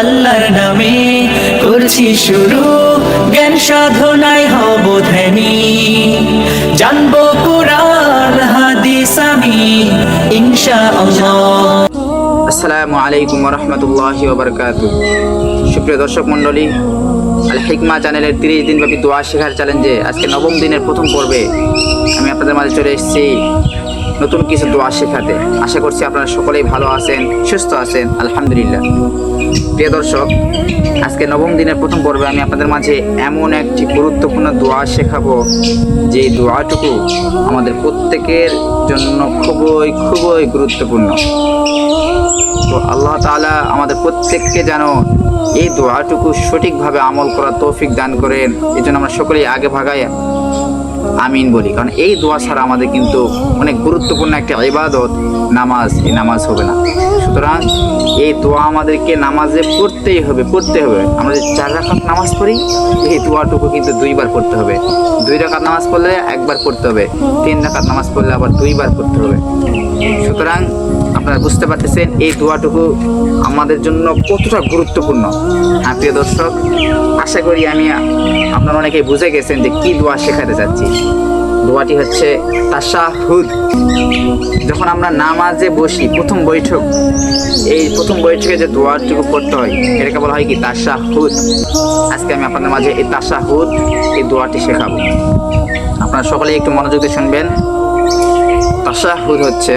আল্লাহর নামে করছি শুরু। জ্ঞান সাধনায় হব ধ্যানী। জানব কোরআন, হাদিস আমি ইনশা আল্লাহ আসসালামু আলাইকুম রহমতুল্লাহি ওবরকাত সুপ্রিয় দর্শক মণ্ডলী, আল হিকমা চ্যানেলের তিরিশ দিনব্যাপী দোয়া শেখার চ্যালেঞ্জে আজকে নবম দিনের প্রথম পর্বে আমি আপনাদের মাঝে চলে এসেছি। নতুন কিছু দোয়া শেখাতে। আশা করছি আপনারা সকলেই ভালো আছেন, সুস্থ আছেন, আলহামদুলিল্লাহ। প্রিয় দর্শক, আজকে নবম দিনের প্রথম পর্বে আমি আপনাদের মাঝে এমন একটি গুরুত্বপূর্ণ দোয়া শেখাবো, যে দোয়াটুকু আমাদের প্রত্যেকের জন্য খুবই খুবই গুরুত্বপূর্ণ। তো আল্লাহ তাআলা আমাদের প্রত্যেককে যেন এই দোয়াটুকু সঠিকভাবে আমল করার তৌফিক দান করেন। এই জন্য আমরা সকলেই আগে ভাগাই আমিন বলি। কারণ এই দোয়া ছাড়া আমাদের কিন্তু অনেক গুরুত্বপূর্ণ একটা ইবাদত নামাজ, এই নামাজ হবে না। সুতরাং এই দোয়া আমাদেরকে নামাজে পড়তেই হবে, পড়তে হবে। আমরা যে চার রাখাত নামাজ পড়ি, এই দোয়াটুকু কিন্তু দুইবার পড়তে হবে। দুই রাখাত নামাজ পড়লে একবার পড়তে হবে, তিন রাখাত নামাজ পড়লে আবার দুইবার পড়তে হবে। সুতরাং আপনারা বুঝতে পারতেছেন এই দোয়াটুকু আমাদের জন্য কতটা গুরুত্বপূর্ণ। হ্যাঁ প্রিয় দর্শক, আশা করি আমি, আপনারা অনেকেই বুঝে গেছেন যে কি দোয়া শেখাতে চাচ্ছি। দোয়াটি হচ্ছে তাশাহুদ। যখন আমরা নামাজে বসি, প্রথম বৈঠক, এই প্রথম বৈঠকে যে দোয়াটুকু পড়তে হয়, এটাকে বলা হয় কি? তাশাহুদ। আজকে আমি আপনাদের মাঝে এই তাশাহুদ, এই দোয়াটি শেখাবো। আপনারা সকলেই একটু মনোযোগ দিয়ে শুনবেন। তাশাহুদ হচ্ছে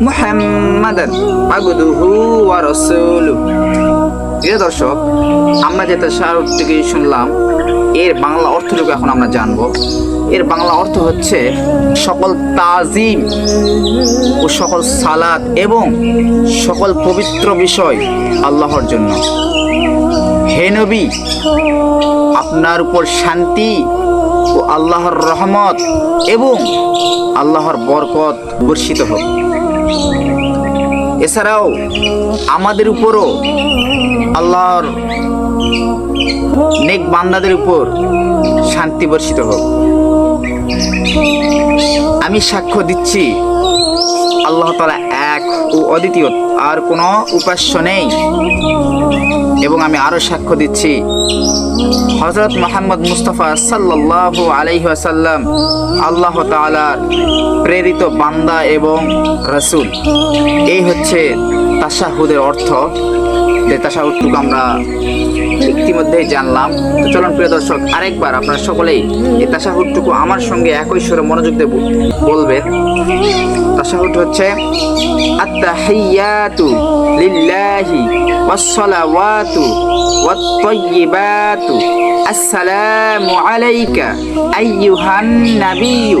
মুহাম্মাদান আবদুহু ওয়া রাসূলুহু। প্রিয় দর্শক, আমরা যে তাশাহুদ থেকে শুনলাম, এর বাংলা অর্থটুকু এখন আমরা জানব। এর বাংলা অর্থ হচ্ছে সকল তাজিম ও সকল সালাত এবং সকল পবিত্র বিষয় আল্লাহর জন্য। হে নবী, আপনার উপর শান্তি ও আল্লাহর রহমত এবং আল্লাহর বরকত বর্ষিত হোক। এছাড়াও আমাদের উপরও আল্লাহর নেক বান্দাদের উপর শান্তি বর্ষিত হোক। আমি সাক্ষ্য দিচ্ছি, আল্লাহ তালা এক ও অদ্বিতীয়, আর কোনো উপাস্য নেই। এবং আমি আরও সাক্ষ্য দিচ্ছি। হজরত মোহাম্মদ মুস্তফা সাল্লাহ আলাইহি আসাল্লাম আল্লাহ তালার প্রেরিত বান্দা এবং রসুল। এই হচ্ছে তাশাহুদের অর্থ। যে তাশাহুদটুকু আমরা ইতিমধ্যেই জানলাম। তো চলুন, প্রিয় দর্শক, আরেকবার আপনারা সকলেই এই তাশাহুদটুকু আমার সঙ্গে একই সুরে মনোযোগ দিয়ে বলবেন। তাশাহুদ হচ্ছে, আত্তাহিয়াতু লিল্লাহি ওয়াসসালাওয়াতু ওয়াত-তাইয়্যিবাতু আসসালামু আলাইকা আইয়ুহান নাবিয়্যু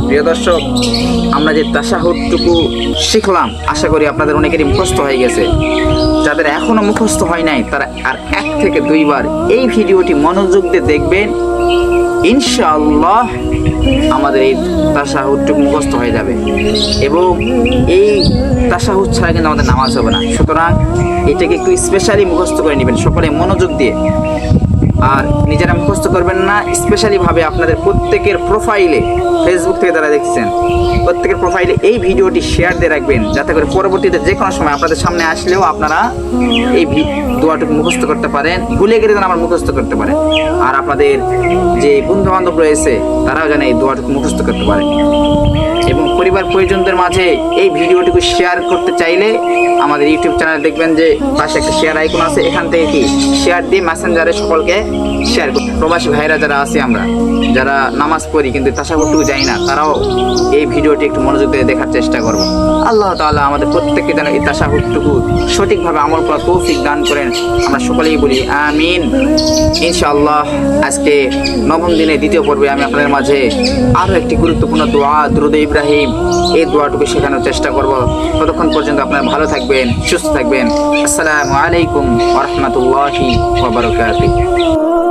প্রিয় দর্শক, আমরা যে তাশাহুদটুকু শিখলাম, আশা করি আপনাদের অনেকেরই মুখস্থ হয়ে গেছে। যাদের এখনও মুখস্থ হয় নাই, তারা আর এক থেকে দুইবার এই ভিডিওটি মনোযোগ দিয়ে দেখবেন। ইনশাআল্লাহ আমাদের এই তাশাহুদটুকু মুখস্থ হয়ে যাবে। এবং এই তাশাহুদ ছাড়া কিন্তু আমাদের নামাজ হবে না। সুতরাং এটাকে একটু স্পেশালি মুখস্থ করে নেবেন। সকলে মনোযোগ দিয়ে। আর নিজেরা মুখস্থ করবেন না স্পেশালি ভাবে আপনাদের প্রত্যেকের প্রোফাইলে ফেসবুক থেকে যারা দেখছেন। প্রত্যেকের প্রোফাইলে এই ভিডিওটি শেয়ার দিয়ে রাখবেন, যাতে করে পরবর্তীতে যে কোনো সময় আপনাদের সামনে আসলেও আপনারা এই দোয়াটুকু মুখস্থ করতে পারেন ভুলে গেলে যেন আমার মুখস্থ করতে পারেন। আর আপনাদের যে বন্ধু বান্ধব রয়েছে, তারাও যেন এই দোয়াটুকু মুখস্থ করতে পারে। এবং পরিবার পরিজনদের মাঝে এই ভিডিওটিকে শেয়ার করতে চাইলে আমাদের ইউটিউব চ্যানেল দেখবেন যে পাশে একটা শেয়ার আইকন আছে, এখান থেকে কি? শেয়ার দিয়ে মেসেঞ্জারে সকলকে শেয়ার করুন প্রবাসী ভাইরা যারা আছে আমরা, যারা নামাজ পড়ি কিন্তু তাসাহুটুকু যাই না, তারাও এই ভিডিওটি একটু মনোযোগ দিয়ে দেখার চেষ্টা করব। আল্লাহ তাআলা আমাদের প্রত্যেককে যেন এই তাসাহুটুকু সঠিকভাবে আমল করার তৌফিক দান করেন। আমরা সকলেই বলি আমিন। ইনশাআল্লাহ আজকে নবম দিনে দ্বিতীয় পর্বে আমি আপনাদের মাঝে আরও একটি গুরুত্বপূর্ণ দোয়া, দ্রুদ ইব্রাহিম। এই দোয়াটুকু শেখানোর চেষ্টা করব। ততক্ষণ পর্যন্ত আপনারা ভালো থাকবেন, সুস্থ থাকবেন। আসসালামু আলাইকুম ওয়া রাহমাতুল্লাহি ওয়া বারাকাতুহু